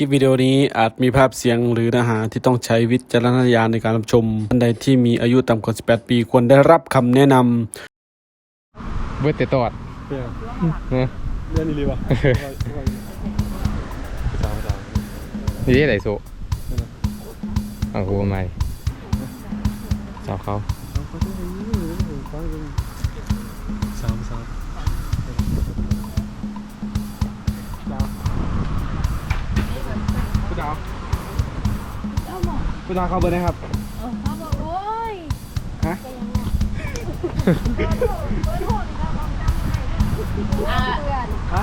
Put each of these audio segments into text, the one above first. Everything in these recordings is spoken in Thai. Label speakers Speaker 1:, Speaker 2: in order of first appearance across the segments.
Speaker 1: ลิปวิดีโอนี้อาจมีภาพเสียงหรือเนื้อหาที่ต้องใช้วิจารณญาณในการรับชมท่านใดที่มีอายุต่ำกว่า 18 ปีควรได้รับคำแนะนำ
Speaker 2: เบิดแต่ตอดนะ
Speaker 1: เรื่องนี้เลยวะ
Speaker 2: นี่ได้ไหนโซเอาคูใหม่สาวเขา
Speaker 1: คุณดาวเข้าเบอร์นะครับ
Speaker 3: เขาบอกโอ้ย
Speaker 1: ฮะ
Speaker 3: อ่าเพื่อน
Speaker 1: ฮะ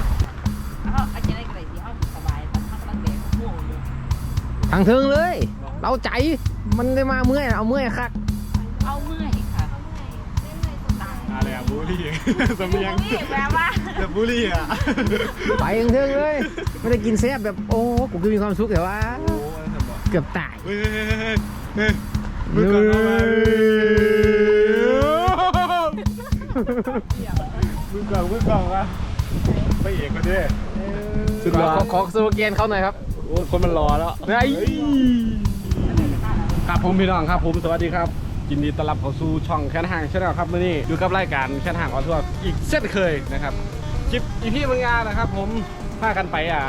Speaker 4: เขาอาจจะได้กระไรที่เขาสบายตอนเขากำลังเด็กง่วงอยู่
Speaker 2: ทางเทิงเลย เราใจ มันได้มาเมื่อย เอาเมื่อยคัก
Speaker 4: เอาเมื่อยค่ะ
Speaker 1: อะไรอะบูลลี่สำเนียง
Speaker 4: นี่แปลว่า
Speaker 1: แบบบูลลี่อะ
Speaker 2: ไปทางเทิงเลย ไม่ได้กินแซ่บแบบ โอ้ กูก็มีความสุขแต่ว่า เกือบตาย
Speaker 1: เฮ้ยเฮ้ยมือก่อนเอามามือก่อนมือก่อนวะไปเอกกันดิสุดหล่อ
Speaker 2: ขอขอสโลแกนเขาหน่อยครับ
Speaker 1: คนมันรอแล้ว
Speaker 2: เฮ้
Speaker 1: ครับผมพี่น้องครับผมสวัสดีครับยินดีต้อนรับเข้าสู่ช่องแค่นห่างชาแนลครับมื่อนี้อยู่กับรายการแค่นห่างออทัวร์อีกเช่นเคยนะครับคลิปอีพี่เมืองงานนะครับ ผมพากันไปอ่า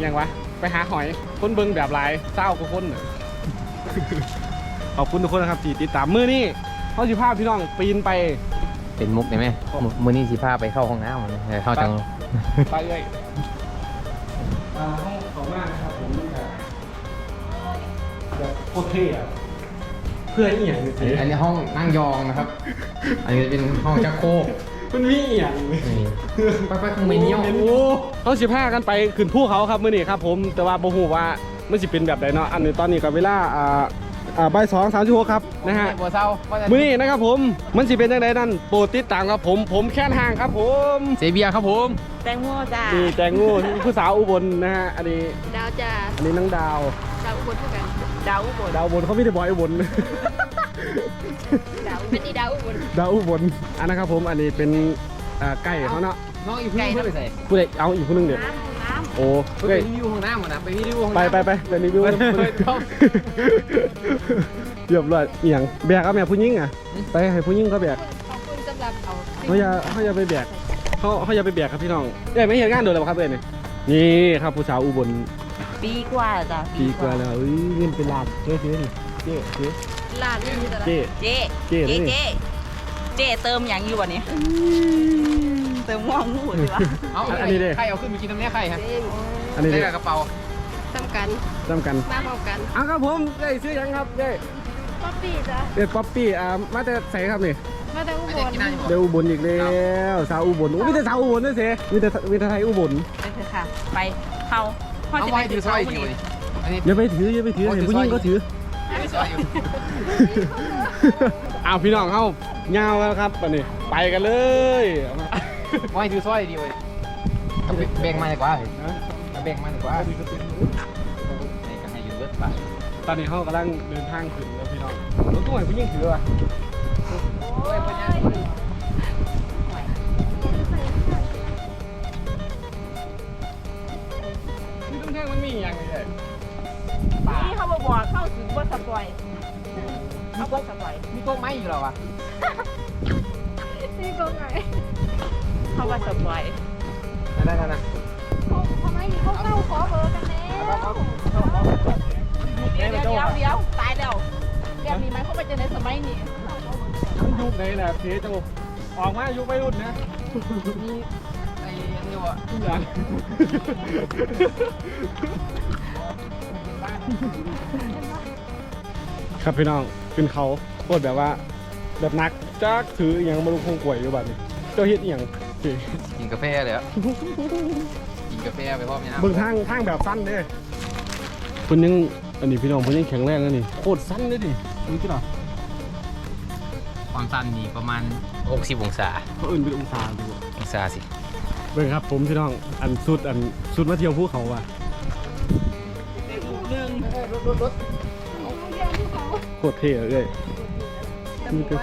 Speaker 1: อย่างวะ ไปหาหอยคนเบิงแบบหลายเศร้ากว่าคนน่ะ ขอบคุณทุกคนนะครับที่ติดตามมือนี้เขาสิภาพพี่น้องปีนไป
Speaker 2: เป็นมุกได้ไหมมือมือนี้สีผ้าไปเข้าห้องน้ำมันเออเข้าจัง
Speaker 1: ไปเลยอ่าห้องของมากนะครับผมนี่แบบแบบโคตรเท่อะเพื่ออีกอย่างหนึง
Speaker 2: อันนี้อันนี้ห้องนั่งยองนะครับ อันนี้เป็นห้องจักโครก
Speaker 1: มันมีอีกอย่างหนึ่ง
Speaker 2: นี่ไปไปคงไม่เนี้ยว
Speaker 1: โอ้เขาสิพากันไปขึ้นภูเขาครับมื้อนี้ครับผมแต่ว่าบ่ฮู้ว่ามันสิเป็นแบบใดเนาะอันนี้ตอนนี้ก็เวลาอ่าอ่าบ่ายสองสามสิบหกครับนะฮะ
Speaker 2: บัวเศร้าว่าจะ
Speaker 1: มื้อนี้นะครับผมมันสิเป็นจังไดนั่นโปรดติดตามครับผมผมแค่นห่างครับผม
Speaker 2: เซเบียครับผม
Speaker 4: แตงโมจ้า
Speaker 1: นี่แตงโงูผู้สาวอุบลนะฮะอันนี้
Speaker 3: ดาวจ้า
Speaker 1: อันนี้น้องดาว
Speaker 3: ดาวอุบลเท่ากัน
Speaker 4: ดาวอุบล
Speaker 1: ดาวอุบลเขาไม่ได้บอยอุบล
Speaker 3: ดาว เป็นอีดาวอุบล
Speaker 1: ดาวอุบลอันนะครับผมอันนี้เป็นอ่าไก่เขาเนาะ
Speaker 2: น้องอีกคนเพื่อนไปใส่
Speaker 1: ผู้ใดเอาอีกคนหนึงเดี๋ยว
Speaker 4: น้ำน้
Speaker 1: โอ้
Speaker 2: ไป
Speaker 1: เฮ้ย
Speaker 2: รีวิวห้องน้ำก่อนนะไปรีวิวห้อง
Speaker 1: ไป
Speaker 2: น้ำ
Speaker 1: ไปไปไปรีวิว
Speaker 2: ไปไปไป
Speaker 1: เรียบร้อยอหย่างแบกเอาแม่ผู้หญิงอะไปให้ผู้หญิงเขาแบก
Speaker 3: ขอบคุณสำหรับเอา
Speaker 1: เขาอย่าเขาอย่าไปแบกเขาเขาอย่าไปแบกครับพี่น้องเอ้ยไม่เห็นงานโดนแล้วครับเอ้ยนี่นี่ครับผู้สาวอุบลำ
Speaker 4: ปีกว่าจ้ะ
Speaker 1: ปีกว่าแล้วเอ้ยเงินเป็นล้านเจ๊เจ๊นี่เจ๊เจ๊
Speaker 3: ลาดนี่มีแต่ละ
Speaker 1: เจ๊
Speaker 4: เจ๊
Speaker 1: เจ๊
Speaker 4: เจ๊
Speaker 1: นี่
Speaker 4: เจ๊เจ๊เติมอย่างอยู่วันนี้เติมง่วงงูดีวะ
Speaker 2: เอาใครเอาขึ้นไปกินน้ำเนี้ยใครฮะ
Speaker 3: เอง
Speaker 1: อันนี้
Speaker 2: ได้
Speaker 1: เด็
Speaker 2: กระเป๋า
Speaker 3: จำกัน
Speaker 1: จำกัน
Speaker 3: มาพร้อมกัน
Speaker 1: อ้าวครับผมเอ้ยซื้อยังครับเอ้ย
Speaker 3: ป๊อปปี้จ้า
Speaker 1: เอ้ยป๊อปปี้อ่ามาแต่ใส่ครับนี่
Speaker 3: มาแต่อุ
Speaker 2: ไม่
Speaker 3: บ
Speaker 2: ได้
Speaker 3: ล
Speaker 2: กินน้ำอยู่
Speaker 1: เดี๋ยวอุบลอีกแล้วสาวอุบลโอ้มีแต่สาวอุบลด้วยเซ่มีแต่มีแต่ไทยอุบล
Speaker 4: ไปเถอะค่ะ ไปเขาเขา
Speaker 2: เอา
Speaker 4: จะ
Speaker 2: ไว้
Speaker 4: ไป
Speaker 2: ถือสร้อยอยู่นี่อันนี้
Speaker 1: อย่าไปถืออย่าไปถือ
Speaker 2: โอ้ย
Speaker 1: เห็น
Speaker 2: ถือ
Speaker 1: ผู้หญิง
Speaker 2: สร้อย
Speaker 1: ก็ถือ
Speaker 2: ถือสร้อยอยู่
Speaker 1: อ้าวพี่น้องเข้าเงาแล้วครับวันนี้ไปกันเลยเอามา
Speaker 2: ไว้ถือสร้อยดีเว้ยเอาแบ่งมาดีกว่าเฮ้ยเอาแบ่งมาดีกว่านี่ก็ให้ยืมเบิดไป
Speaker 1: ตอนนี้เขากำลังเดินทางถึงแล้วพี่น้องรถตู้ไหนผู้หญิงถือวะ
Speaker 2: โอ้ยเป็นยัง
Speaker 1: นี่ต้องแท่งมันมีอย่างไรเลย
Speaker 4: นี่เขา บอกว่าเข้าถึงว่าสปอยเขาบอกสปอย
Speaker 2: มีโต๊ะไม้อยู่หรอวะ
Speaker 3: นี่ก็ไง
Speaker 4: เขาว่าสปอย
Speaker 2: ได้ได้นะ
Speaker 3: เขาทำไมเขาเข้าขอเบอร์กันแล้ว
Speaker 4: เดี๋ยวเดี๋ยวเดี๋ยวเดี๋ยวตายแล้วแบบนี้มันเข้าไปจะในสมัยนี้
Speaker 1: มันยุคไหนแหละเทจะออกมายุคไม่รุ่นนะ
Speaker 2: มีไอ้อันนี้วะ
Speaker 1: ทุกอย่าง ครับพี่น้องขึ้นเขาโคตรแบบว่า แบบนักจักถืออหย่างมาลุคงกล้วยอยู่บัดนี้เจ้าเฮ็ดอหย่างสิ
Speaker 2: กินกาแฟเลยอะกินกาแฟไปพร้อมเนี่ยนะ
Speaker 1: เบิ่งทางทางแบบสั้นเด้เพิ่นยังอันนี้พี่น้องเพิ่นยังแข็งแรงนะนี่โคตรสั้นเลยดินี่คือหรอ
Speaker 2: ความสั้นนี่ประมาณ 60 องศา
Speaker 1: เขาอื่นเป็นองศาดู
Speaker 2: องศาสิ
Speaker 1: เบิ่งครับผมพี่น้องอันสุดอันสุดมาเที่ยวภูเขาว่ะ
Speaker 4: หนึ่ง
Speaker 1: โคตรเท่เลยนี่คือ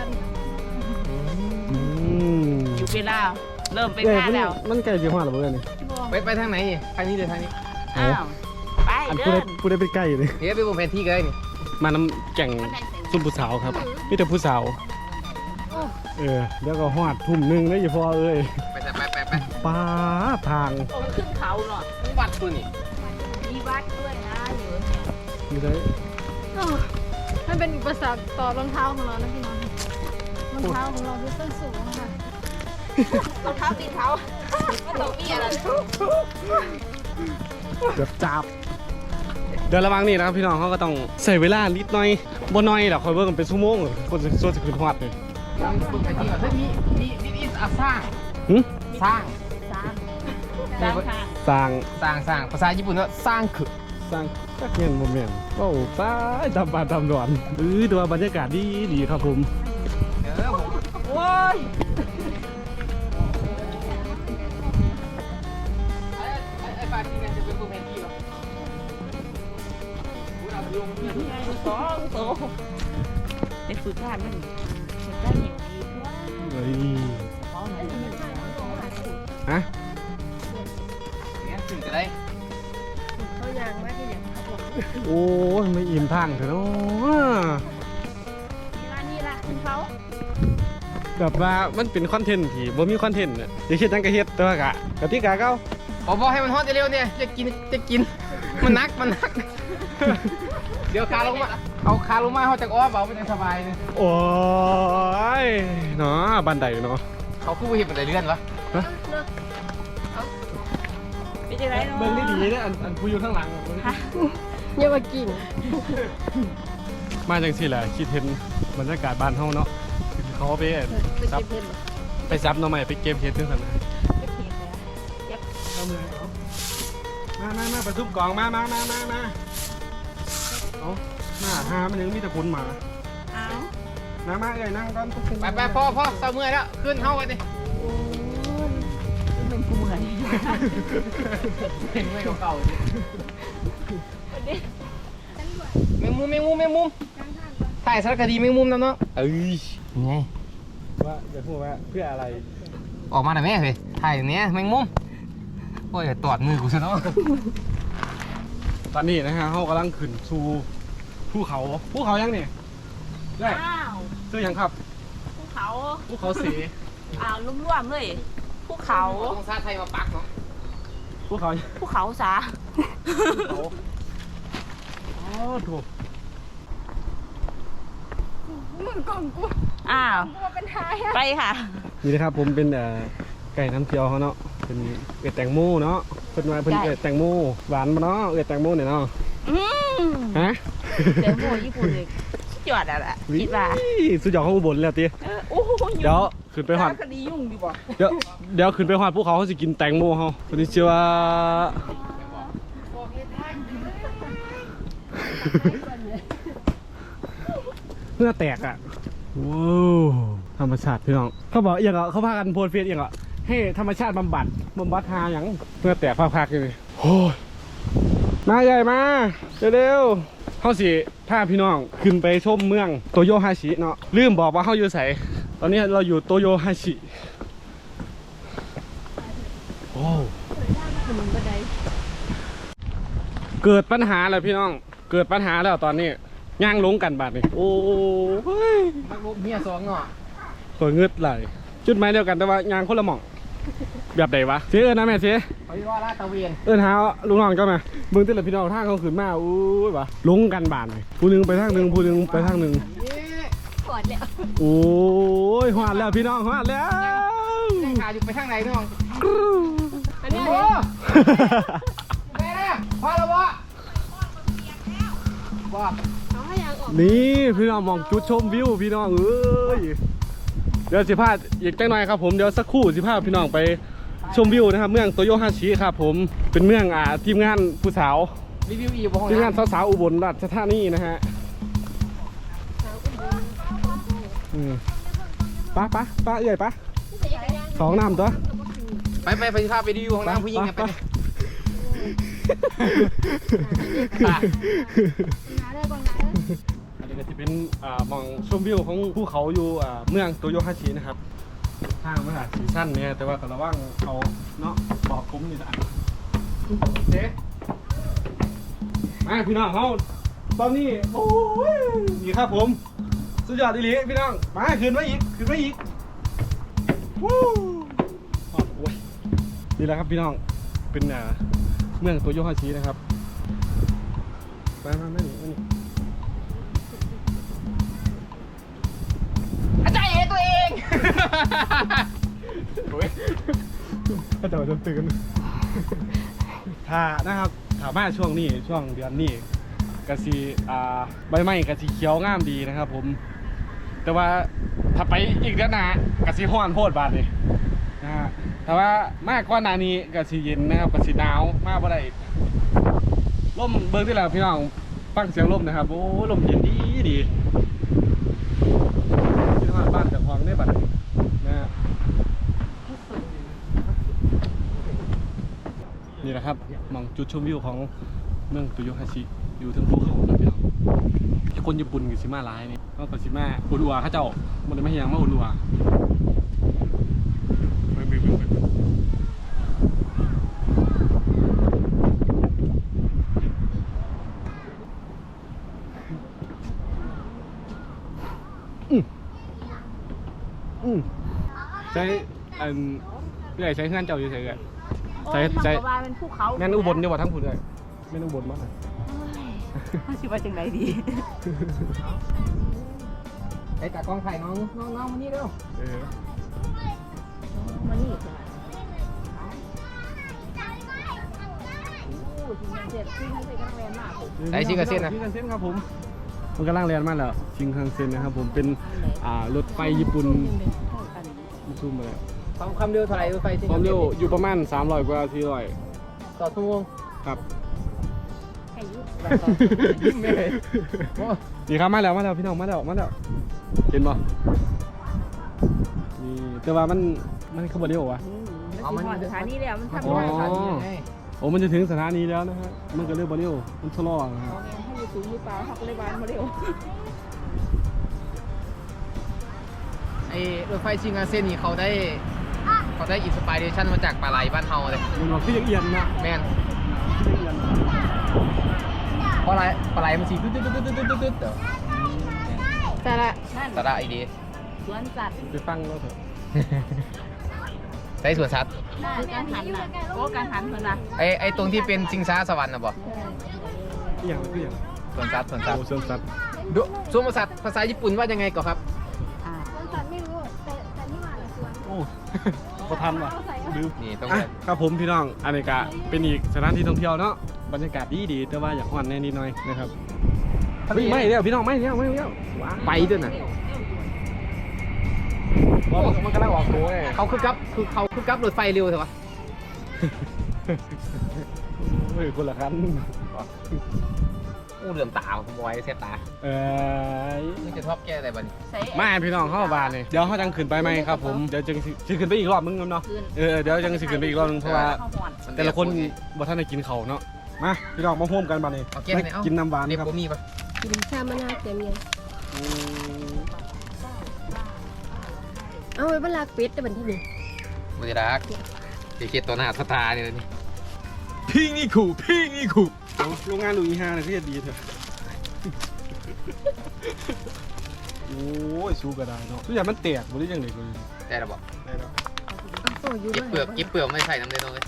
Speaker 1: อืม
Speaker 4: อยู่เวลาเริ่มเป็น
Speaker 1: เอ้ย
Speaker 4: ท่า
Speaker 1: มัน
Speaker 4: แล้ว
Speaker 1: มันใกล้สิฮอดแล้วเบิ่งนี่
Speaker 2: ไปไปทางไหนนี่ทางนี้หรือทางนี้
Speaker 4: อ้าวไป
Speaker 1: อันผู้ใดผู้ใดเป็นไก่เลย
Speaker 2: เฮ้ยไปบนแผนที่ก็ได้นี่
Speaker 1: มาน้ำแก่งซุ่มผู้สาวครับมีแต่ผู้สาวเออแล้วก็หอดทุ่มหนึงได้อยู่พอเอ้ย
Speaker 2: ไปไปไปไป
Speaker 1: ป้าทาง
Speaker 4: โอ้มันขึ้นเขาเนาะ
Speaker 2: วัดตัวนี่
Speaker 4: มี
Speaker 1: ได้
Speaker 3: เออมันเป็นอุปสรรคต่อรองเท้าของเรานะพี่น้องรองเท้าของเราที่ส้นสูงค่ะ
Speaker 4: รองเท้าตีนเขามันต้องมีอะไร
Speaker 1: เกือบจับ เดี๋ยวระวังนี่นะครับพี่น้องเขาก็ต้องใส่เวลานิดหน่อยบ่น้อยหรอกคอยเบิ่งกันเป็นชั่วโมงคนจะส่วนจะขึ้นฮอดเลย
Speaker 2: บนแผนที่ก่อนเฮ้ยมีมีมีมีอะสร้าง
Speaker 1: หึ
Speaker 2: สร้าง
Speaker 4: สามสามข้าง
Speaker 1: สร้าง
Speaker 2: สร้างสร้างภาษาญี่ปุ่นว่าสร้างคือ
Speaker 1: สร้าง จักเงินบ่แม่นเว้าซ้ายดำบานดำดอนเออดูว่าบรรยากาศดีดีครับผม
Speaker 2: เออผม
Speaker 4: โอ้ย
Speaker 2: ไอ้ไอ้ไอ้ปลาที่นั่นจะเป็นบนแผนที่เหรออุ๊ยเอาไปลงเนี่ย
Speaker 4: สองโตไปฝึกงานมันฝึกได้เหนียวดีด้วย
Speaker 1: โอ้ยไม่อิ่มทางเถอะเนาะ
Speaker 3: นี่ละนี่ละคุณเขา
Speaker 1: แบบว่ามันเป็นคอนเทนต์ที่บ่มีคอนเทนต์น่ะอยากเฮ็ดหยังก็เฮ็ดแต่ว่ากะกติกาเก่า
Speaker 2: ผมบอกให้มันฮอตเร็วๆเนี่ยจะกินจะกิน มันนักมันนัก เดี๋ยวขาลงมา เอาขาลงมาเขาจะอ้อมเอาไปได้สบายเลย
Speaker 1: โอ้ยเนาะบันไดเนาะ
Speaker 2: เขาคู่เห็นบันไดเลื่อนวะ
Speaker 4: เป็นยังไงเนาะ
Speaker 1: เบิ่งได้ดีเด้ออันอันผู้อยู่ข้างหลัง
Speaker 3: เยาวกิ่ง
Speaker 1: มาจังซี่แหละคิดเห็นบรรยากาศบ้านเฮาเนาะเขาไป
Speaker 3: ไป
Speaker 1: ซับ
Speaker 3: เก็บเห็ด
Speaker 1: ไปซับหน่อไม้ไปเก็บเห็ดจังซั่นนะ
Speaker 4: ไม่เห็นเลยเก็บ
Speaker 1: เอามือเอามามามาประชุมกองมามามามามาเอาหน้าหามันยังมีแต่คนหมา
Speaker 4: เอา
Speaker 1: มามาเอ้ยนั่งก่อน
Speaker 2: ไปไปพ่อพ่อเศร้าเมื่อยแล้วขึ้นเท่ากันดิ
Speaker 4: โอ้ยเป็นกูเหมือน
Speaker 2: เห็นเมื่อยเก่าๆ ดิแมงมุมแมงมุมแมงมุมถ่ายสารคดีแมงมุมนะเนาะเอ้ยไง
Speaker 1: ว่าจะพูดว่าเพื่ออะไร
Speaker 2: ออกมาหน่อยแม่เลยถ่ายอย่างเนี้ยแมงมุมโอ้ยตอดมือกูซะเนาะ
Speaker 1: ตอนนี้นะฮะเขากำลังขึ้นสู่ภูเขาภูเขายังนี่ได้
Speaker 4: อ้าว
Speaker 1: ซื้อยังครับ
Speaker 4: ภูเขา
Speaker 1: ภูเขาสี
Speaker 4: อ้าวรวมๆเลยภูเขา
Speaker 2: ต้องซาไทยมาปักเนาะ
Speaker 1: ภูเขา
Speaker 4: ภูเขาซะ
Speaker 1: เขาอ๋อ ถูก
Speaker 3: มึงกล่องกู
Speaker 4: อ้าว
Speaker 3: กลัวเป็นทายอะ
Speaker 4: ไปค่ะ
Speaker 1: นี่นะครับผมเป็นเอ่อไก่น้ำเจียวเขาเนาะเป็นเอ็ดแตงโมเนาะเป็นว่าเป็น
Speaker 4: ไก่
Speaker 1: เอ็ดแตงโมหวานมาเนาะเอ็ดแตงโมเนี่ยเนาะ
Speaker 4: อืม
Speaker 1: ฮะ
Speaker 4: เดี๋ยวโมญี่ปุ่นเลยสุดยอดอะแหละคิดว่า
Speaker 1: วิสุดยอดของอุบลแล้วตี
Speaker 4: เออโอ้โหยุ่ง
Speaker 1: เดี๋ยวขึ้นไปหอด
Speaker 4: สารคดียุ่งดีบ่
Speaker 1: เดี๋ยวเดี๋ยวขึ้นไปหอดพวกเขาเขาสิกินแตงโมเขาตัวนี้ชื่อว่า เพื่อแตกอะว้าวธรรมชาติพี่น้อง เขาบอกอย่างอะเขาพากันโพสต์เฟซอย่างอะให้ธรรมชาติบำบัดบำบัดหาอย่างเพื่อแตกพักๆเลยโอ้ยมาใหญ่มาเร็วๆเขาสิพาพี่น้องขึ้นไปชมเมืองโตโยฮาชิเนาะลืมบอกว่าเขาอยู่ไสตอนนี้เราอยู่โตโยฮาชิโอ้
Speaker 3: ขนมกระได
Speaker 1: เกิดปัญหาแล้วพี่น้อง เกิดปัญหาแล้วตอนนี้ย่างลงกันบาดนี่โอ้ย
Speaker 2: ปักลบเมียสองเนาะ
Speaker 1: ตัวเงืดไหลายจุดหมายเดียวกันแต่ว่ายางคนละหม่องแบบไหนวะเสียเอินนะแม่เสีย
Speaker 2: เขาเรียกว่าลาดตระเวน
Speaker 1: เอินหาลุงน้องเจ้าแม่เบิ่งติละพี่น้องทางเขาขึ้นมาอู้ยวะลงกันบาดนี่ผู้หนึงไปทางหนึ่งผู้หนึงไปทางหนึ่ง
Speaker 3: กอดแล้ว
Speaker 1: โอ้ยหวาดแล้วพี่น้องหวาดแล้ว
Speaker 2: แม่ขาอยู่ไปทางไหนน้อง
Speaker 3: อันนี้
Speaker 2: โอ้แม่ พ่อแล้วบ่บ่
Speaker 3: เอาให้ยางออก
Speaker 1: นี่พี่น้องมองจุดชมวิวพี่น้องเอ้ยเดี๋ยวสิพาอีกจังหน่อยครับผมเดี๋ยวสักครู่สิพาพี่น้องไปชมวิวนะครับ เมืองโตโยฮาชิครับผมเป็นเมืองอ่าทีมงานผู้สาว
Speaker 2: รีวิวอีกบ่ห้อง
Speaker 1: ทีมงาน
Speaker 2: น้ำ
Speaker 1: สาวๆอุบลราชธานีนะฮะอืมไป้าป้าป้าเอ่ยป้าสองน้ำตัว
Speaker 2: ไปไปไปพาไปรีวิวห้องน้ำผู้หญิงกันไป
Speaker 3: นาได้บางนาได้
Speaker 1: อันนี้ก็จะเป็นอ่ามองชมวิวของภูเขาอยู่อ่าเมืองโตโยฮาชินะครับทางมันอาจสีสั้นเนี่ยแต่ว่าก็ระวังเขาเนาะบอกคุ้มนี่จ้ะเจ๊มาพี่น้องเขาตอนนี้โอ้ยนี่ครับผม สุดยอดอีหลีพี่น้องมาขึ้นมาอีกขึ้นมาอีกวู้อ้าวโอ้ยนี่แหละครับพี่น้องเป็นอ่า เมืองโตโยฮาชินะครับ มามามานี่มานี่
Speaker 2: อาจารย์เอตัวเอง
Speaker 1: ก็จะมาจนตื่นถ้านะครับถามว่าช่วงนี้ช่วงเดือนนี้กะสีอ่าใบไม้กะสีเขียวงามดีนะครับ ผม แต่ว่าถ้าไปอีกเดือนหน้ากะสีห้อนโพดบาดเลยนะฮะ แต่ว่ามากกว่าหนานี้กะสีเย็นนะครับกะสีหนาวมากบ่ได้ลมเบิ้งที่แล้วพี่น้องฟังเสียงลมนะครับ โอ้ลมเย็นดีดีที่ว่าบ้านจากของได้บัดนี้นะนี่แหละครับมองจุดชมวิวของเมืองตุโยฮาชิอยู่ทั้งภูเขานะพี่น้องคนญี่ปุ่นกับซิมาร้ายนี่ก็กับซิมาอุดัวเขาเจ้ามันไม่เฮียงมาอุดัวไปไปไปไปอืมอืมใช้อัน เรื่อยใช้เงื่อนเจ้าอยู่ใช้กันใช่ใช่
Speaker 4: โอ้ยมันก็ว่าเป็นภูเขา
Speaker 1: แม่นอุบลเดียวว่าทั้งผู้เลยแม่นอุบลมากเลย
Speaker 4: มันสิว่าจังไดดี
Speaker 2: ไอ้ตากล้องถ่ายน้องน้องน้องมานี่เร็ว
Speaker 1: เออ
Speaker 4: มันนี่ใช่ไหมโอ้ชิงเสร็จชิงเสร็จกันแรงมากผม
Speaker 2: ไอ้ชิงกันเส้นนะ
Speaker 1: ชิงกันเส้นครับผมมันกำลังเรียนมาแล้วชิงคังเซ็นนะครับผมเป็นอ่ารถไฟญี่ปุ่นซูมมาแล้ว
Speaker 2: ความความเร็วเท่าไหร่รถไฟชิง
Speaker 1: ความเร็วอยู่ประมาณ 300 กว่า400
Speaker 2: ต่อชั่วโมง
Speaker 1: ครับ
Speaker 4: ให้ยุ
Speaker 2: ยิ้มเลยโอ้
Speaker 1: นี่ครับมาแล้วมาแล้วพี่น้องมาแล้วมาแล้วเห็นบ่นี่แต่ว่ามันมันขบวนเดียววะ
Speaker 4: มันสิหอดสถานีแล้วมันทำ
Speaker 1: อ๋อ
Speaker 4: ได้
Speaker 2: สถานียังไง
Speaker 1: โอ้มันจะถึงสถานีแล้วนะฮะมันก็เรียกบอเดียวมันชะลอนะฮะ
Speaker 4: เอาไงให้อยู่สูงอยู่เปล่าเขาก็เลยบานมาเร็ว
Speaker 2: ไอ้รถไฟชิงกันเส้นนี่เขาได้ เขาได้อินสปิเรชันมาจากปลาไหลบ้านเฮาเลย
Speaker 1: มันบอกที่ยังเอียนนะ
Speaker 2: แม่น
Speaker 1: ที่ยังเอียน
Speaker 2: เพราะอะไรปลาไหลมันสีตึ๊ดตึ๊ดตึ๊ดตึ๊ดตึ๊ดตึ๊ดเดี๋ยว
Speaker 3: แต่ละ
Speaker 4: นั่น
Speaker 2: สาระไอดี
Speaker 4: สวนสัตว์
Speaker 1: ไปฟังเราเถอะ
Speaker 2: ใช้สวนสัตว์
Speaker 4: คือการหันน่ะโอ้การหันเพิ่นน่ะ
Speaker 2: ไอ้ไอ้ตรงที่เป็นชิงช้าสวรรค์นะบ่
Speaker 1: อีหยังคือหยัง
Speaker 2: สวนสัตว์สวนสัต
Speaker 1: โอ้
Speaker 2: ว์
Speaker 1: เสริมสัตว์
Speaker 2: ดูสวนสัตว์ภาษาญี่ปุ่นว่ายังไงก่อนครับ
Speaker 1: ประทันว่ะลืม
Speaker 2: นี่ต้อง
Speaker 1: อะครับผมพี่น้องอันนี้ก็เป็นอีกสถานที่ท่องเที่ยวเนาะบรรยากาศดีดีๆแต่ว่าอยากอ่อนแน่นิดหน่อยนะครับเฮ้ยไม่เดียวพี่น้องไม่เดียวไม่เดียวว้าว
Speaker 2: ไปด้วยนะ
Speaker 1: ว่ามันกำลังออกตัวไง
Speaker 2: เขาคือกับคือเขาคือกับรถไฟเร็วใช่ปะ
Speaker 1: เฮ้ยคนละคัน
Speaker 2: อู้เหลื่อมตาผมบอยเสียตา
Speaker 1: เออ
Speaker 2: นี่จะชอบแก้อะไรบ้าง
Speaker 4: ใส่
Speaker 1: มาพี่น้องเข้าบ้านเลยเดี๋ยวเขาจังขึ้นไปไหมครับผมเดี๋ยวจังสิสิขึ้นไปอีกรอบนึงเนาะ
Speaker 4: คืน
Speaker 1: เออเดี๋ยวจังสิขึ้นไปอีกรอบนึงเพราะว่า
Speaker 4: เข้าหอน
Speaker 1: แต่ละคนบ่ท่านได้กินเขาวเนาะมาพี่น้องมาร่วมกันบ้านนี้
Speaker 2: เอาแก้ไหนเอา
Speaker 1: กินน้ำหวาน
Speaker 2: เรียบ
Speaker 1: ครับ
Speaker 2: บ่มีปะ
Speaker 3: กินชามะนาวเต็มยัง
Speaker 1: อืม
Speaker 3: เอาไว้บนลากเป็ดแต่บันที่นี่
Speaker 2: บุรีรักเขียนตัวหน้าสตาร์นี่เลยนี่
Speaker 1: พี่นี่ขู่พี่นี่ขู่ เอาโรงงานหลุยฮาเนี่ยเขาจะดีเถอะ โอ้ยสู้ก็ได้เนาะทุกอย่างมันแตกบ่ได้ยังไงกู
Speaker 2: แต่เราบอก
Speaker 1: ได้แล้ว
Speaker 3: โอ้ยอยู่
Speaker 2: ยิบ
Speaker 3: บ้าน
Speaker 2: เปลือกยิบเปลือกไม่ใส่น้ำเลยน้องเลย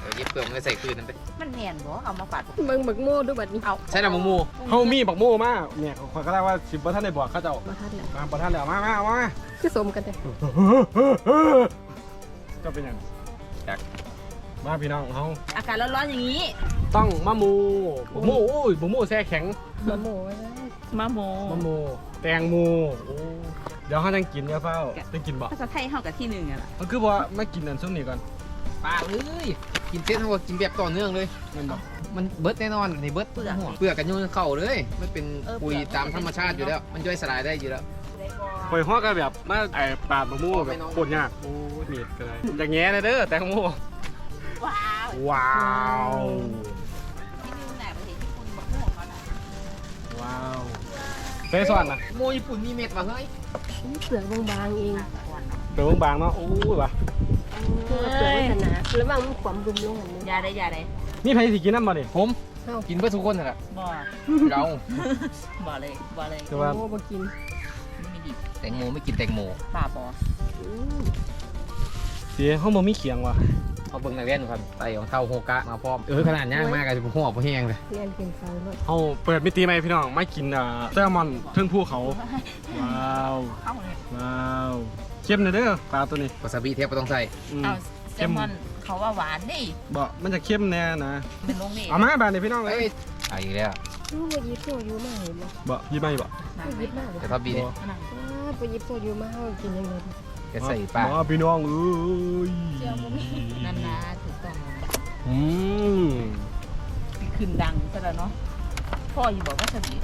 Speaker 2: เออยิบเปลือกไม่ใส่คืนน้ำเลย
Speaker 4: มันแน่นบ่เอามาปัด
Speaker 3: เบิ่งบักโม่ดูบัดนี้
Speaker 4: เอา
Speaker 2: ใช่น้ำมูมู
Speaker 1: เฮามีบักโม่มาเนี่ยเขาก็ได้ว่าสิบ่ท่านได้บอกเขาเจ้า
Speaker 3: มาทัดแล้ว
Speaker 1: มาบ่ท่านแล้วมามามามา
Speaker 3: คือสมกันแต่
Speaker 1: จะเป็นหยัง มาพี่น้องเฮา
Speaker 4: อากาศร้อนๆอย่างนี้
Speaker 1: ต้องมะมูบักโม่โอ้ยบักโม่แช่แข็ง
Speaker 3: มาโม่ไว้เลย
Speaker 4: มะโม
Speaker 1: มะโม่แตงโมโอ้เดี๋ยวเขาจังกินกันเฝ้าจะกินบ่
Speaker 4: ภาษาไทยเฮากับที่หนึ่งอะล่ะ
Speaker 1: มันคือว่าไม่กินอันช่วงนี้ก่อน
Speaker 2: ปลาเอ้ยกินเส้นเขาก็กินแบบต่อเนื่องเลย
Speaker 1: แมันบ่
Speaker 2: มันเบิร์ดแน่นอนนี่เบิร์ดเปลือกเปลือกกันยุ่งเข่าเลยมันเป็นปุ๋ยตามธรรมชาติอยู่แล้ว มันย่อยสลายได้อยู่แล้ว
Speaker 1: ปล่อยฮอกก็แบบมาไอ้ปาดมะม่วงแบบโคตรยากโอ้ยมีดก็ได้อย่างเงี้ยเลยเด้อแตงโม
Speaker 4: ว้าว
Speaker 1: ว้าว
Speaker 4: ที่นู่นน่ะประเทศญี่ปุ่นบักโม่เขาน่ะ
Speaker 1: ว้าวเฟซอนนะ
Speaker 2: โมญี่ปุ่นมีเม็ดว่ะเฮ้ย
Speaker 3: เปลือกบางๆเอง
Speaker 1: เปลือกบางๆเนาะโอ้ยว่ะ
Speaker 3: เปลือกมันหนาแล้วบางมันขวามรุมลงอันนี้
Speaker 4: ยาได้ยาได้
Speaker 1: นี่ใครสิกินน้ำมาเนี่ย
Speaker 2: ผม
Speaker 1: ผ
Speaker 3: เอ้า
Speaker 2: กินเพื่อทุกคนนั่นแหละ
Speaker 4: บ่
Speaker 2: เรา
Speaker 4: บ่เลยบ่เลย
Speaker 1: แต่ว่า
Speaker 3: โอ้บ่กิน
Speaker 4: ไม่ดี
Speaker 2: แตงโมไม่กินแตงโม
Speaker 4: ป่าบ่
Speaker 3: อืม
Speaker 1: เสียห้องบ่มีเขียงว่ะ
Speaker 2: เขาเบิ่งนักเรียนครับไต่ของเท่าโฮกะมาพร้อมเออขนาดย่างมากเลยผมหัวผมแห้งเลย
Speaker 3: เรียนกินฟังด้วย
Speaker 1: เฮาเปิดมิติใหม่พี่น้องมากินอ่าแซลมอนเทิงภูเขาว้าว
Speaker 4: เข้าเลย
Speaker 1: ว้าวเข้มนะเด้อปลาตัวนี้
Speaker 2: วาซาบิเทปไม่ต้องใส่
Speaker 1: อืม
Speaker 4: เอาแซลมอนเขาว่าหวานนี่
Speaker 1: บ่มันจะเข้มแน่นะ
Speaker 4: เป็นลงนี่
Speaker 1: เอามาบานนี้พี่น้องเล
Speaker 2: เอ้
Speaker 1: ย
Speaker 2: ยเอาอีกแล้ว
Speaker 3: อู้บ่ยิบโซยูมาเห็นบ่
Speaker 1: บ่ยี่ไม่บ่
Speaker 4: นั่น
Speaker 3: บ่
Speaker 4: เล
Speaker 3: ยิ
Speaker 4: ย
Speaker 3: บมากเลย
Speaker 2: แต่ถ้าบีนี่
Speaker 1: บ่
Speaker 4: นั่น
Speaker 3: อ้าวบ่ยิบโซยูมาเฮากินยังไงดี
Speaker 2: จะใส่ปลา
Speaker 1: บ่พี่น้องเอ้ย
Speaker 4: อื
Speaker 1: ม
Speaker 4: ขึ้นดังซะแล้วเนาะพ่ออยู่บอกว่าสติ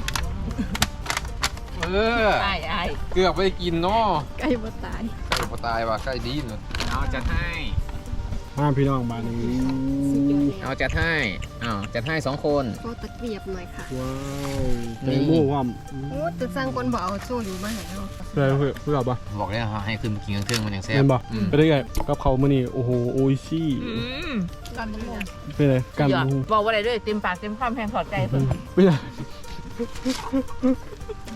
Speaker 2: เออ
Speaker 4: อายอาย
Speaker 2: เกือบไปกินเนาะ
Speaker 3: ไก่บ่ตาย
Speaker 2: ไก่ปตายว่ะไก่ดีนเอาจัดให้
Speaker 1: มาพี่น้องบานนี้
Speaker 3: สุดยอดเลย
Speaker 2: เอาจัดให้อ้าวจัดให้สองคน
Speaker 3: ขอตะเกียบหน่อยค่ะ
Speaker 1: ว้าวแต
Speaker 2: นี่
Speaker 1: งโมความ
Speaker 3: โอ้แต่สร้างคนบ่เอาโซยูมาให้เฮา
Speaker 1: เพื่อเพื่อเพื่อบ่
Speaker 2: บอกแล้วให้ขึ้นไปกินเครื่องมันอย่างแซ่
Speaker 1: เห็
Speaker 2: บ
Speaker 1: นบ่
Speaker 2: อืม
Speaker 1: ไปได้ไงกับเขาวมื้อนี้โอ้โหโอ้ยซี่
Speaker 4: อืมกันบ่ลง
Speaker 1: เป็นไงกัน
Speaker 4: หยอดบอกว่าอะไรด้วยเต็มปากเต็มคำแพงถอดใจเพิ่น
Speaker 1: เป็นไง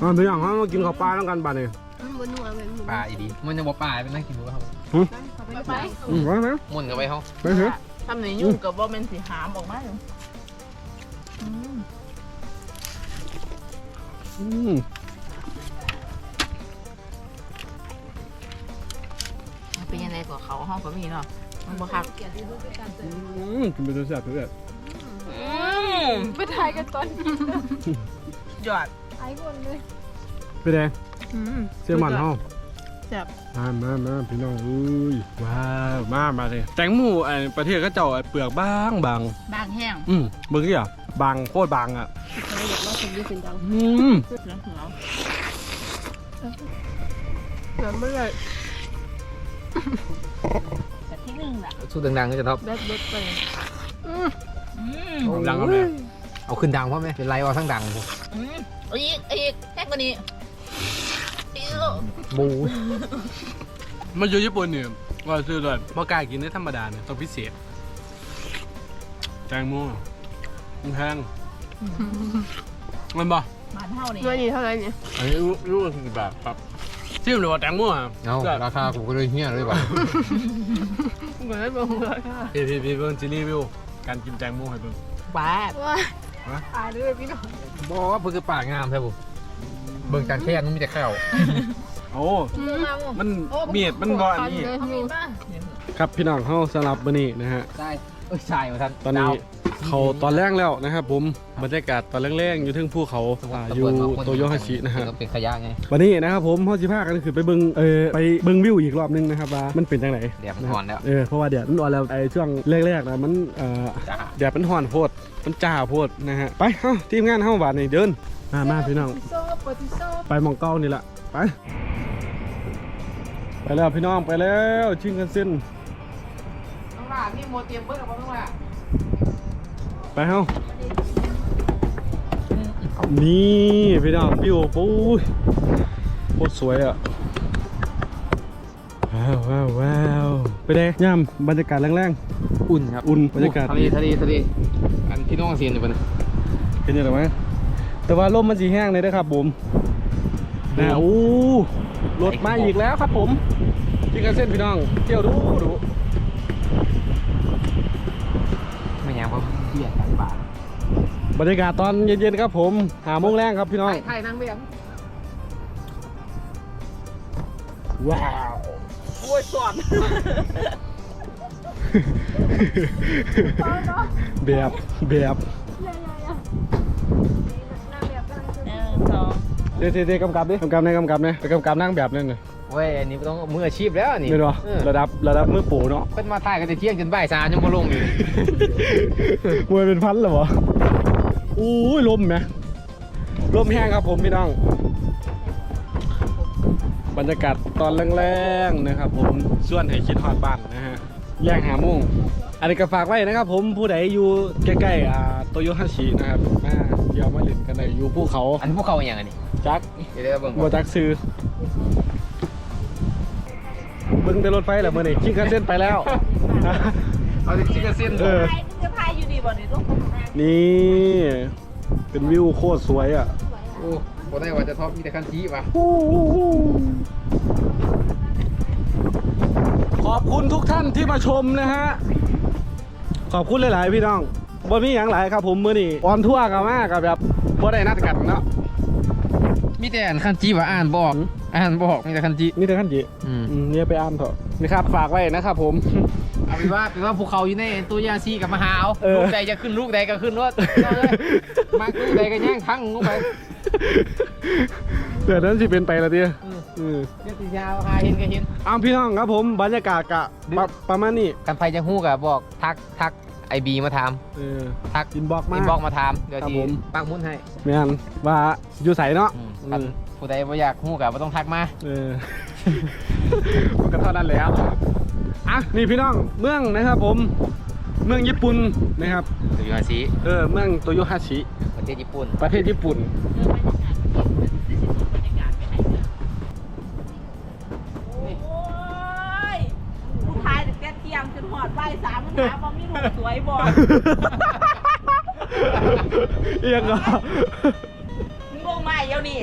Speaker 1: อ่าตัวอย่างเขามากินข้าวปลาแล้วกันบานนี้
Speaker 3: อืมบ่นัวแม่นหมู
Speaker 2: ปลาอีดีมันยังบ่ปลาเป็นนั่งกินดูครับ
Speaker 3: ไปไป
Speaker 1: อืมไว้ไหม
Speaker 2: มุ่นกันไปเขา
Speaker 1: ไปเถอะ
Speaker 4: ทำไหนยุ่งกับว่าเป็นสีหามออกมาอยู่อืม
Speaker 1: อืม
Speaker 4: เป็นยังไงกว่าเขาห้องก็มีเนาะมันบ่คัก
Speaker 1: อืมกินไปตัวแซ่บเพื่อน
Speaker 4: อืม
Speaker 3: ไปถ่ายกันตอนกิน
Speaker 4: หยอด
Speaker 3: ไอ้คนเลย
Speaker 1: เป็นไง
Speaker 4: อืม
Speaker 1: เสียมันเฮา
Speaker 4: แซ่บ
Speaker 1: มามามาพี่น้องเอ้ยว้าวมามาเลยแตงโมไอ้ประเทศก็เจ้าไอ้เปลือกบางบาง
Speaker 4: บางแห้ง
Speaker 1: อืมเบิ่งดิอะบางโคตรบางอะ
Speaker 3: ใครอยากมาสิเป็นดัง
Speaker 1: อืม
Speaker 4: เหลืองเหลือง
Speaker 3: เดี๋ยวไม่ได้
Speaker 4: แต่ที่หนึ่งน่ะ
Speaker 2: สู้ดังๆก็จะท็อป
Speaker 3: แบดเบ็ดไป
Speaker 4: อืม
Speaker 1: เอาดังครับเลย
Speaker 2: เอาขึ้นดังเพราะไหมเป็นไรเอาทั้งดัง
Speaker 4: อืมเอาอีกเอาอีกแค่กว่านี้ อีก
Speaker 2: บู
Speaker 1: มันอยู่ญี่ปุ่นเนี่ยว่าซื้อเลยบ่กล้ากินได้ธรรมดาเนี่ยต้องพิเศษแตงโมมันแพงมันบ่
Speaker 4: บานเท่านี่
Speaker 3: เงินนี่เท่าไหร่เนี่ย
Speaker 1: อันนี้รู้รู้ว่ากี่บาทครับที่มันว่าแตงโมอะ
Speaker 2: เอาราคากูก็เลยเฮี้ยเลยว่ะ
Speaker 3: เงินบ่ฮู้ราคา
Speaker 1: พี่พี่พี่เบิ่งซีรีส์วิวการกินแตงโมให้เบิ่ง
Speaker 4: บาด
Speaker 3: ว้า
Speaker 1: ฮะ
Speaker 3: ตายเลยพี่น้อง
Speaker 2: บอกว่าเพื่อปากงามใช่ปุ๊ เบิ่งจานแค่นั้นมีแต่ข้าว
Speaker 1: โอ้
Speaker 3: มาบ่
Speaker 1: มันเมียดมันบ่อันนี้
Speaker 3: เอามีมา
Speaker 1: ครับพี่น้องเฮาสำหรับมื้อนี้นะฮะ
Speaker 2: ได้เอ้ยใช่มาท่าน
Speaker 1: ตอนนี้ เขาตอนแรกแล้วนะครับผมบรรยากาศตอนแรกๆอยู่เทึงภูเขาอ่าอยู่โตโยฮาชินะฮะ
Speaker 2: เป็นขยะไง
Speaker 1: วันนี้นะครับผมพ่อสิพากันคือไปเบิงเออไปเบิงวิวอีกรอบนึงนะครับว่ามันเป็นจังไหน
Speaker 2: แดดมันอ่อนแล้ว
Speaker 1: เออเพราะว่าแดดมันอ่อนแล้วไอ้ช่วงแรกๆนะมันเอ่อ
Speaker 2: จ้า
Speaker 1: แดดมันห่อนโพดมันจ้าโพดนะฮะไปเฮ้าทีมงานเฮ้าบาดนี่เดินมามาพี่น้อง
Speaker 3: โซปฏิโซ
Speaker 1: ไปหมองเก้านี่แหละไปไปแล้วพี่น้องไปแล้วชิงกันเส้น
Speaker 2: น้องหลานนี่โมเตรียมเบิ้ลกับน้องหลาน
Speaker 1: ไปเฮ้านี่พี่น้องวิวปุ้ยโคตรสวยอะ ว้าวว้าวว้าวไปได้ย่ำบรรยากาศแรง
Speaker 2: อุ่นครับ
Speaker 1: ๆอุ่นบรรยากาศ
Speaker 2: ทะเลทะเลทะเลอันพี่น้องเสียนอยู่ปะเนี่ย
Speaker 1: เป็นยังไงไหมแต่ว่าลมมันสีแห้งเลยนะครับผมนะโอ้รถมาอีกแล้วครับผมชิงกันเส้นพี่น้องเที่ยวดูดู
Speaker 2: เพราะเบี้ยกันบาท
Speaker 1: บรรยากาศตอนเย็นๆครับผมหาโมงแรงครับพี่น้อง
Speaker 2: ไทยนั่งเบี้ย
Speaker 1: ว้าว
Speaker 4: โอ้ยสอน
Speaker 1: แบบแบบ
Speaker 4: หนึ่งสอง
Speaker 1: เดี๋ยวเดี๋ยวกำกับดิกำกับในกำกับในไปกำกับนั่งแบบนั่นน่ะ
Speaker 2: เว้ยอันนี้ต้องมืออาชีพแล้วนี่
Speaker 1: ไม่รู้
Speaker 2: เออ
Speaker 1: ระดับระดับมือโปรเนาะ
Speaker 2: เป็นมาถ่ายกันแต่เที่ยงจนบ่ายสามยังบ่ลงอยู่
Speaker 1: มวยเป็นพันเหรอวะอู้ยลมไหมลมแห้งครับผมพี่น้อง บรรยากาศตอนแรงๆนะครับผมส่วนให้คิดฮอดบ้านนะฮะแรงหาโมุ่งอันนี้ก็ฝากไว้นะครับผมผู้ใดอยู่ใกล้ๆอ่าโตโยฮาชินะครับมาเที่ยวมาเล่นกันได้อยู่ภูเขา
Speaker 2: อันพวกเขาอย่างอันนี้
Speaker 1: จัก
Speaker 2: เดี๋ยวเดี๋ยวเบิ่ง
Speaker 1: บัวจักซื้อเบิ่งแต่รถไฟแหละมื่อนี้ชิงคันเส้นไปแล้ว
Speaker 2: เอาจริงๆก็เส้น
Speaker 1: เออ
Speaker 4: พายจะพายอยู่ดีบ่เนี่ยต้องทำงาน
Speaker 1: นี่ เป็นวิวโคตรสวยอะ
Speaker 2: โอ้โหได้ว่าจะท็อปมีแต่คันชี้ว่ะ
Speaker 1: ขอบคุณทุกท่านที่มาชมนะฮะ ขอบคุณหลาย ๆ พี่น้องบ่มีอย่างหลายครับผมมื้อนี้ออนทัวร์กับมากับแบบบ่ได้นัดกันเนาะ
Speaker 2: มีแต่อันคันชี้ว่าอ่านบอก อ่านบอกมีแต่คันชี้
Speaker 1: นี่แต่ขั้นจี
Speaker 2: อืม
Speaker 1: อืม เนี่ยไปอ่านเถอะนี่ครับฝากไว้นะครับผม
Speaker 2: เอาเป็นว่าเป็นว่าภูเขาอยู่ในตัวยาซีกับมหาเอา
Speaker 1: เออ
Speaker 2: ลูกใดจะขึ้นลูกใดก็ขึ้นรถเอาเลยมาลูกใดก็ย่างทั้งลงไป
Speaker 1: เดี๋ยวนั้นสิเป็นไปและเดีย
Speaker 2: อืม
Speaker 1: อืม
Speaker 2: เดี๋ยวติยาวหาเห็นก็เห็น
Speaker 1: อ้าวพี่น้องครับผมบรรยากาศกะประประมาณนี้
Speaker 2: กันไฟจะฮู้กับบอกทักทักไอบีมาถาม
Speaker 1: เออ
Speaker 2: ทัก
Speaker 1: อินบ็อกมา
Speaker 2: อินบอกมาถามเดี๋ยว
Speaker 1: ครับ
Speaker 2: ที
Speaker 1: ผม
Speaker 2: ปักหมุนให้
Speaker 1: แม่นว่าอยู่ใสเนาะ
Speaker 2: อืม
Speaker 1: อืม
Speaker 2: กันผู้ใดบ่อยากฮู้กับบ่ต้องทักมา
Speaker 1: เออ มันก็เท่านั้นแล้วอะนี่พี่น้องเมืองนะครับผม เมืองญี่ปุ่นนะครับ
Speaker 2: ตัวยาซี
Speaker 1: เออเมืองโตโยฮาชิ
Speaker 2: ประเทศญี่ปุ่น
Speaker 1: ประเทศญี่ปุ่น
Speaker 4: โอ้ยลูกชายแต่เที่ยงจนหอดบ่ายสามมึงหาบ่มีลูกสวยบ่
Speaker 1: เอียงเหรอ
Speaker 4: มึงลงมา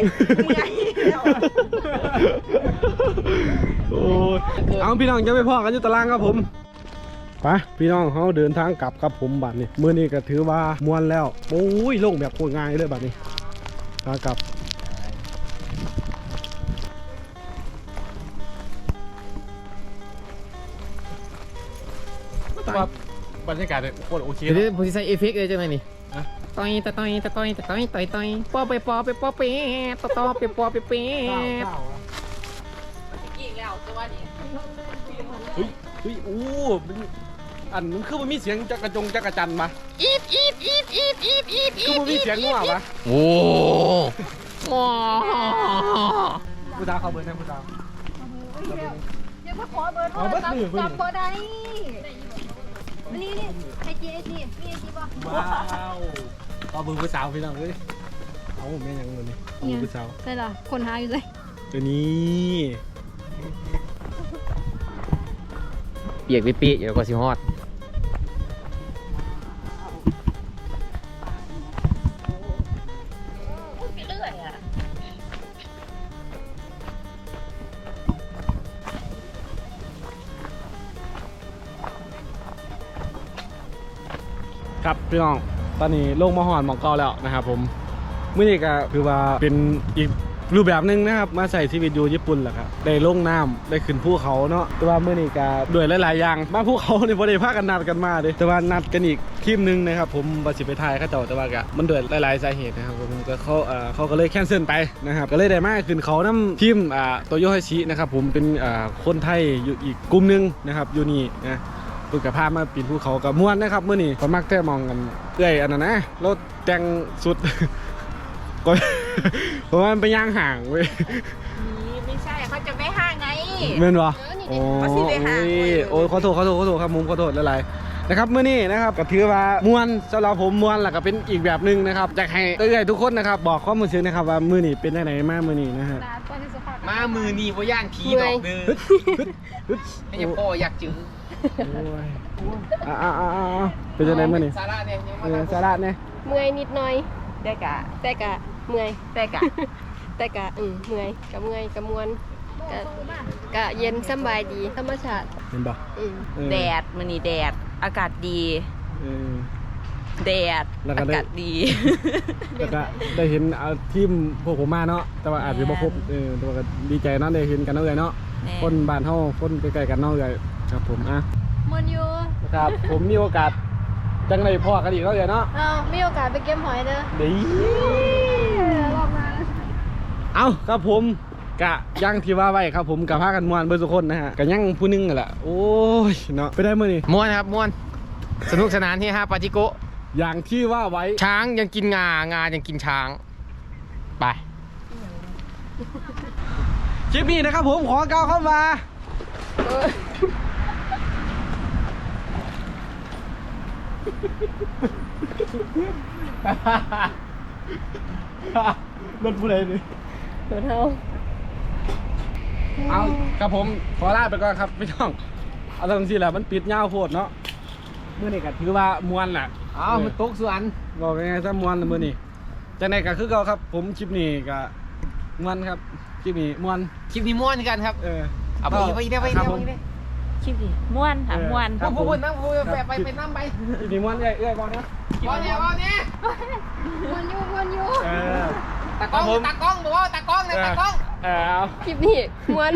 Speaker 4: เดี๋ยวนี้มึงไงเดี๋ยว
Speaker 1: โอ้ยเอาพี่น้องจะไปพ่อกันอยู่ตารางครับผมไปพี่น้องเขาเดินทางกลับครับผมบัดนี้เมื่อนี้ก็ถือว่ามวนแล้วโอ้ยลงแบบโคตรง่ายเลยบัดนี้ขากลับว่าบรรยากาศโคตรโอเค
Speaker 2: เดี๋ยวผมจะใส่เอฟเฟกต์เลยจังไงนี่
Speaker 1: อะ
Speaker 2: ต่อยตะต่อยตะต่อยตะต่อยต่อยต่อยปอไปปอไปปอไปตะตอไปปอไปเป๊ะ
Speaker 4: อีกแล้วตัวนี้
Speaker 1: เฮ้ยเฮ้ยโอ้มันอันมันคือมันมีเสียงจักระจงจักระจันมา
Speaker 4: อีดอีดอีดอีดอีดอีด
Speaker 1: คือมันมีเสียงงัวปะ
Speaker 2: โอ้โห
Speaker 1: ผู้ดาวเขาเบิร์นนะผู้ดาว
Speaker 3: เดี๋ยวมาขอเบอร์โท
Speaker 1: เอา
Speaker 3: ร
Speaker 1: เบอร์
Speaker 3: ศัพท์
Speaker 1: หนึ่งเบอร์หนึ่ง
Speaker 3: จำบ่ได้ นี่นี่ไอจีไอจีมีไอจีป่ะ
Speaker 1: ว้าวเอาเบอร์ผู้สาวพี่น้องเลยเอาแม่ยังเงินนี่เอาเบอร์ผู้สาว
Speaker 3: ใช่ล่ะคนหาอยู่เลย
Speaker 1: ตัวนี้
Speaker 2: เปียกไปเปียกเดี๋ยวก็สิฮอด
Speaker 1: พี่น้อง ตอนนี้ลงมาหอนมองเก่าแล้วนะครับผมมื่อนี้ก็คือว่าเป็นอีกรูปแบบหนึงนะครับมาใส่ชีวิตอยู่ญี่ปุ่นแหละครับได้ลงน้ำได้ขึ้นภูเขาเนาะแต่ว่าเมื่อนี้ก็ด้วยหลายๆอย่างมาภูเขาเนี่ยพอได้พากันนัดกันมาเลยแต่ว่านัดกันอีกทีมหนึงนะครับผมบาสิไปทายเขาเจ้าแต่ว่าก็มันด้วยหลายๆสาเหตุนะครับผมก็เขาเอ่อเขาก็เลยแคนเซิลไปนะครับก็เลยได้มาขึ้นเขาน้ำทีมอ่าโตโยฮาชินะครับผมเป็นอ่าคนไทยอยู่อีกกลุ่มหนึงนะครับอยู่นี่นะ พิ่งกับพามาปีนภูเขากับม่วนนะครับเมื่อนี้ก็มักแต่มองกันเอ้อยอันนั้นนะรถแต่งสุดก็เพราะว่ามันไปย่างห่างเว้ย
Speaker 4: นี่ไม่ใช่เขาจะไม่ห้างไง
Speaker 1: เม่นวะ
Speaker 3: เออนี่
Speaker 1: โอ้
Speaker 3: ดิ
Speaker 4: เขาสิไปหา
Speaker 1: โอ้ยโอ้ยขอโทษขอโทษขอโทษครับมุมขอโทษหลายๆนะครับเมื่อนี้นะครับก็ถือว่าม่วนสำหรับผมม่วนแหละก็เป็นอีกแบบหนึ่งนะครับอยากให้เอ้อยทุกคนนะครับบอกข้อมูลเชิงนะครับว่ามื้อนี้เป็นยังไงมามื้อนี้นะฮะ
Speaker 3: ร้านตอนที่สุภาพ
Speaker 2: มามือนี่บ่ย่างผีดอกเด้อให้ยังพ่ออยากจื้อ
Speaker 1: โอ้ยอ่าอ่าอ่าอ่าเป็นยังไงมื้อนี้
Speaker 2: สาระเนี่ยยัง
Speaker 1: เอ
Speaker 2: มา
Speaker 1: อสาระเนี่ย
Speaker 3: เมื่อยนิดหน่อย
Speaker 4: ได้กะ
Speaker 3: แต่กะเมื่อย
Speaker 4: ได้กะ
Speaker 3: แต่กะอืมเมื่อยกะเมื่อยกะมวนกะกะเย็นสำบายดีธรรมชาติ
Speaker 1: เห็นบ่
Speaker 3: อืม
Speaker 1: เออ
Speaker 4: แดดมันนี่แดด อากาศดี
Speaker 1: เออ
Speaker 4: แดด
Speaker 1: แล้วก็
Speaker 4: อา
Speaker 1: ได้
Speaker 4: กาศดี
Speaker 1: แล้วก็ได้เห็นเอาทีมพวกผมมาเนาะแต่ว่าอาจจะบ่ครบเออแต่ว่าก็ดีใจเนาะได้เห็นกันเนาะเลยเนาะ
Speaker 4: แน่
Speaker 1: คนบ้านเฮาคนใกล้ๆกันเนาะเลย ครับผมอะ
Speaker 3: มันอยู่
Speaker 1: ครับ ผมมีโอกาสจังไดพ่อกันอีกเนาะเลยเนาะ
Speaker 3: เอามีโอกาสไปเก็บหอยเด้อ
Speaker 1: เดี
Speaker 3: รอบหน้า
Speaker 1: เอาครับผมกะยังที่ว่าไว้ครับผมกับพากันม่วนเบิดทุกคนนะฮะกะยังผู้หนึงนั่นแหละโอ้ยเนาะไปได้มื้อนี้
Speaker 2: ม่วนครับม่วนสนุกสนานที่ฮะปาจิโกะ
Speaker 1: อย่างที่ว่าไว้
Speaker 2: ช้างยังกินงางายังกินช้าง ไป
Speaker 1: คลิปนี้นะครับผมขอก้าวเข้ามา เล่นผู้ใดนี่
Speaker 3: เดี๋ยวเท่า
Speaker 1: เอาครับผมขอลาไปก่อนครับพี่น้องเอาตรงที่แหละมันปิดยาวโพดเนาะเมื่อนี้ก็ถือว่ามวนแหละ
Speaker 2: อ้าวมันตกสวน
Speaker 1: บอกยังไงซะมวนมือนี่จากไหนก็คือเก่าครับ ผมคลิปนี้ก็มวนครับคลิปนี้มวน
Speaker 2: คลิปนี้ม่วนกันครับ
Speaker 1: เออ
Speaker 2: เอาไปไปได้ไป
Speaker 1: ครั
Speaker 2: ได้
Speaker 1: บ
Speaker 2: ไป
Speaker 1: ผม
Speaker 2: ได้
Speaker 4: คลิปดิม่วนค่ะ
Speaker 1: เออ
Speaker 4: ม่วน
Speaker 1: ครับ
Speaker 2: พูดพูดนั่งพูดไปไปไปนั่งไป
Speaker 1: คลิปนี้มวนเอ้ยเอ้ยบอกนะ
Speaker 2: บอลเนี่ยบอลเนี่ย
Speaker 3: วนอยู่วนอยู่
Speaker 1: เออ
Speaker 2: ตากล้องตากล้องบอกว่าตากล้องเนี่ยตากล้อง
Speaker 1: เออเอา
Speaker 3: คลิปนี้มวน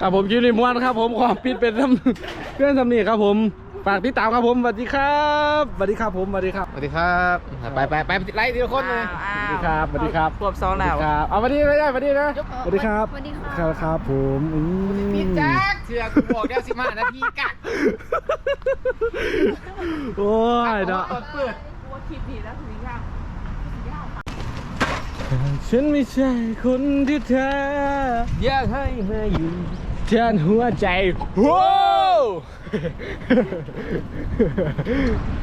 Speaker 1: ครับผมคลิปนี้มวนครับผมขอปิดเป็นทำเพื่อนทำนี่ครับผม ฝากติดตามครับผมสวัสดีครับสวัสดีครับผมสวัสดีครับ
Speaker 2: สวัสดีครับ ไปไปไปไล่ทีละคนเลย
Speaker 4: อ้า
Speaker 1: สวัส
Speaker 4: ว
Speaker 1: ดีครับสวัสดีครับ
Speaker 4: รวบสองแล้ว
Speaker 1: ครับเอาสวัสดีไม่ได้สวัสดีนะ
Speaker 3: ยก
Speaker 1: สวัสดีครับ
Speaker 3: สวัสดีครับ
Speaker 1: ครับครับผมอืม
Speaker 2: พี่แจ๊คเถื่อกูบอกแล้วสิบห้านาทีกัก
Speaker 1: โอ้ยเนาะ
Speaker 2: เปิดเปิด
Speaker 4: ว่าคลิปดีแล้วถึงยาก
Speaker 1: ฉันไม่ใช่คนที่เธอ
Speaker 2: อยากให้มาอยู่
Speaker 1: แทนหัวใจว้าว ハハハハ。